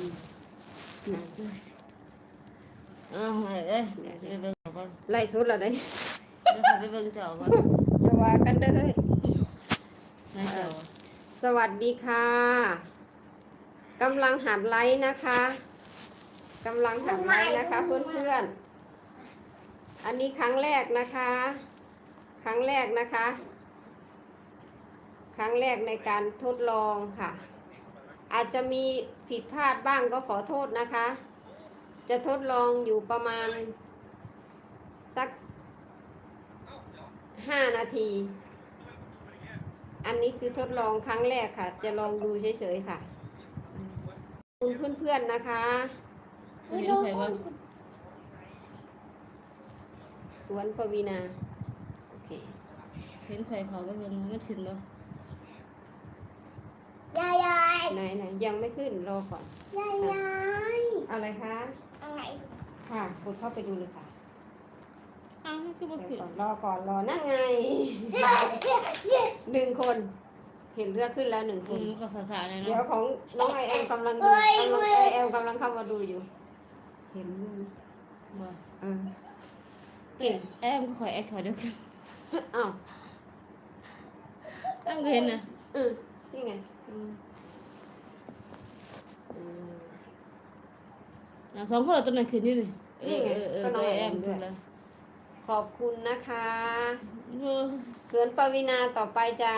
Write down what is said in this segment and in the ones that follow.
อืมอ้าวเอ้ยเดี๋ยวไปเบิ่งเจ้าก่อนไล่สุดแล้วได้เดี๋ยวจะไปเบิ่งเจ้าก่อนจะว่ากันเด้อนายเจ้าสวัสดีค่ะกำลังหัดไลฟ์นะคะกำลังหัดไลฟ์นะคะ เพื่อนๆ อันนี้ครั้งแรกนะคะ ครั้งแรกนะคะ ครั้งแรกในการทดลองค่ะ อาจจะมีผิดพลาดบ้างก็ขอโทษนะคะ จะทดลองอยู่ประมาณ สักห้านาที อันนี้คือทดลองครั้งแรกค่ะ จะลองดูเฉยๆค่ะขอบคุณเพื่อนๆนะคะเห็นใส่ว่าสวนปวีนา โอเค เห็นใส่เขาไปเบิ่งมันขึ้นบ่ยายยาย ไหนไหนยังไม่ขึ้นรอก่อนยายยายอะไรคะอะไรค่ะกดเข้าไปดูเลยค่ะอ้าวมันคือบ่เดี๋ยวขึ้นก่อนรอก่อนรอนั่นไงหนึ่งคน เห็นเรือขึ้นแล้วหนึ่งคอืน มก็สาๆเลยเดี๋ยวเนาะของน้องไอแอมกำลังดูกำลังไอแอมกำลังเข้ามาดูอยู่ เห็นเรื่องบ่เออเก่งแอมก็ขอยแอคเขาเดียวกันอ้าวอันก็เห็นนะเออนี่ไงอืมเออ อะสองคนเราตัวนั้นขึ้นอยู่นี่เอนี่อไงเออเออก็น้องตัวแอแอมมด้ขึ้วยนแล้วขอบคุณนะคะเออสวนปวีนาต่อไปจะ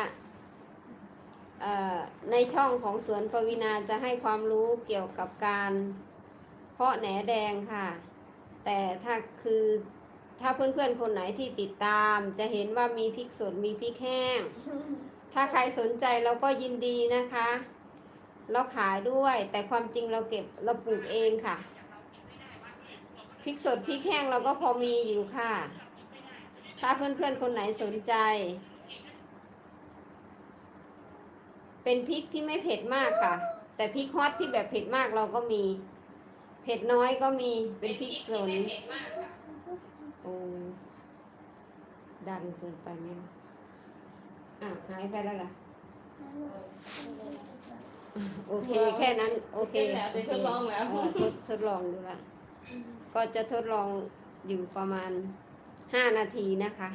เอ่อในช่องของสวนปวีนาจะให้ความรู้เกี่ยวกับการเพาะแหนแดงค่ะ แต่ถ้าคือถ้าเพื่อนๆคนไหนที่ติดตาม จะเห็นว่ามีพริกสดมีพริกแห้ง ถ้าใครสนใจเราก็ยินดีนะคะ เราขายด้วยแต่ความจริงเราเก็บเราปลูกเองค่ะ พริกสดพริกแห้งเราก็พอมีอยู่ค่ะ ถ้าเพื่อนๆ คนไหนสนใจ เป็นพริกที่ไม่เผ็ดมากค่ะ แต่พริกฮอตที่แบบเผ็ดมากเราก็มี เผ็ดน้อยก็มีเป็นพริกสนโอ้ดังเกินไปไหมล่ะอะหายไปแล้วล่ะโอเคแค่นั้น โอเคได้ทดลองแล้วเออทดทดลองดูละ ก็จะทดลองอยู่ประมาณห้านาทีนะคะ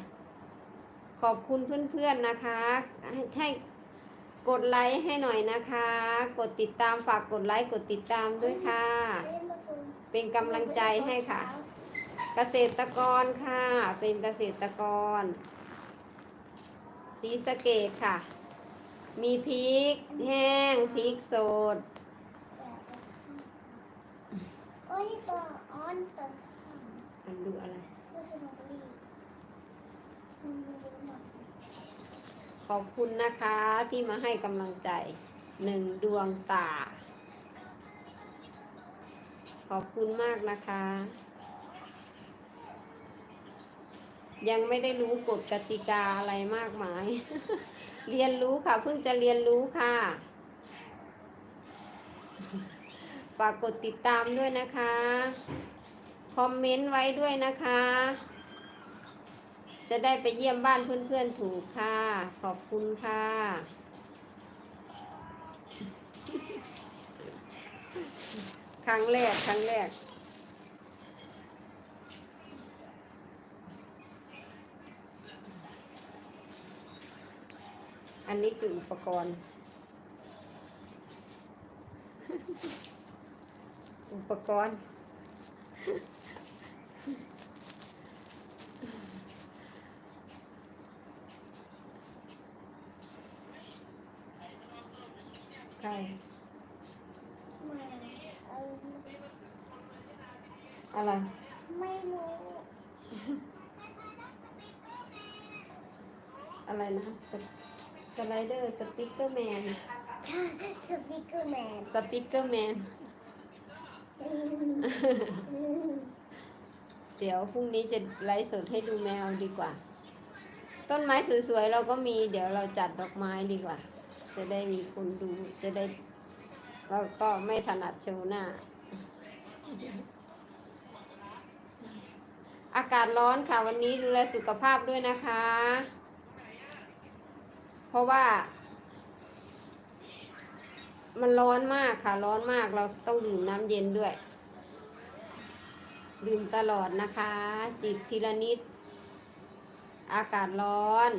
ขอบคุณเพื่อนๆนะคะให้ใช่กดไลค์ให้หน่อยนะคะ กดติดตามฝากกดไลค์กดติดตามด้วยค่ะ เป็นกำลังใจให้ค่ะ เกษตรกรค่ะ เป็นเกษตรกรสีสเกตค่ะ มีพริกแห้งพริกสด โอ้ยตัวอ้อนตัวอันดูอะไรตัวสนุกดีมันมีเยอะมากขอบคุณนะคะที่มาให้กำลังใจหนึ่งดวงตา ขอบคุณมากนะคะ ยังไม่ได้รู้กฎกติกาอะไรมากมาย เรียนรู้ค่ะ เพิ่งจะเรียนรู้ค่ะ ฝากกดติดตามด้วยนะคะ คอมเมนต์ไว้ด้วยนะคะ จะได้ไปเยี่ยมบ้านเพื่อนๆถูกค่ะ ขอบคุณค่ะ ครั้งแรก ครั้งแรกอันนี้คืออุปกรณ์ อุปกรณ์ใช่มาเอออะไร ไม่รู้ อะไรนะสสไลเดอร์สปิเกอร์แมน ใช่สปีกเกอร์แมน สปิเกอร์แมน เดี๋ยวพรุ่งนี้จะไลฟ์สดให้ดูแมวดีกว่า ต้นไม้สวยๆเราก็มี เดี๋ยวเราจัดดอกไม้ดีกว่า จะได้มีคนดูจะได้เราก็ไม่ถนัดโชว์หน้า อากาศร้อนค่ะวันนี้ดูแลสุขภาพด้วยนะคะ เพราะว่า มันร้อนมากค่ะ ร้อนมากเราต้องดื่มน้ำเย็นด้วย ดื่มตลอดนะคะ จิบทีละนิด อากาศร้อน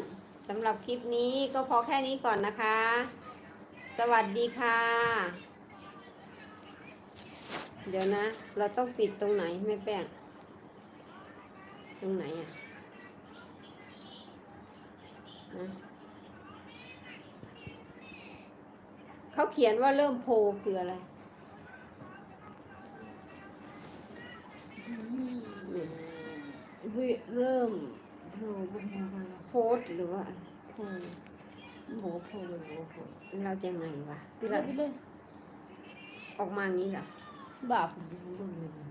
สำหรับคลิปนี้ก็พอแค่นี้ก่อนนะคะ สวัสดีค่ะ เดี๋ยวนะ เราต้องปิดตรงไหนแม่แป้งตรงไหนอะนะ เขาเขียนว่าเริ่มโพลคืออะไรนี่เริ่มโผล่บุกมากันแล้วโพสต์หรือว่าอะไรโผล่โผล่โผล่เลยโผล่โผล่เราจะไงวะไปเลยไปเลยออกมาอย่างนี้เหรอบาปผมอยู่ข้างบนเลยนะ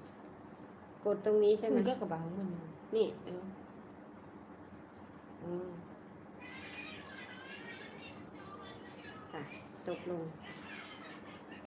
กดตรงนี้ใช่ไหมมันก็กับบาปข้างบนเลยนี่เออ ตกลง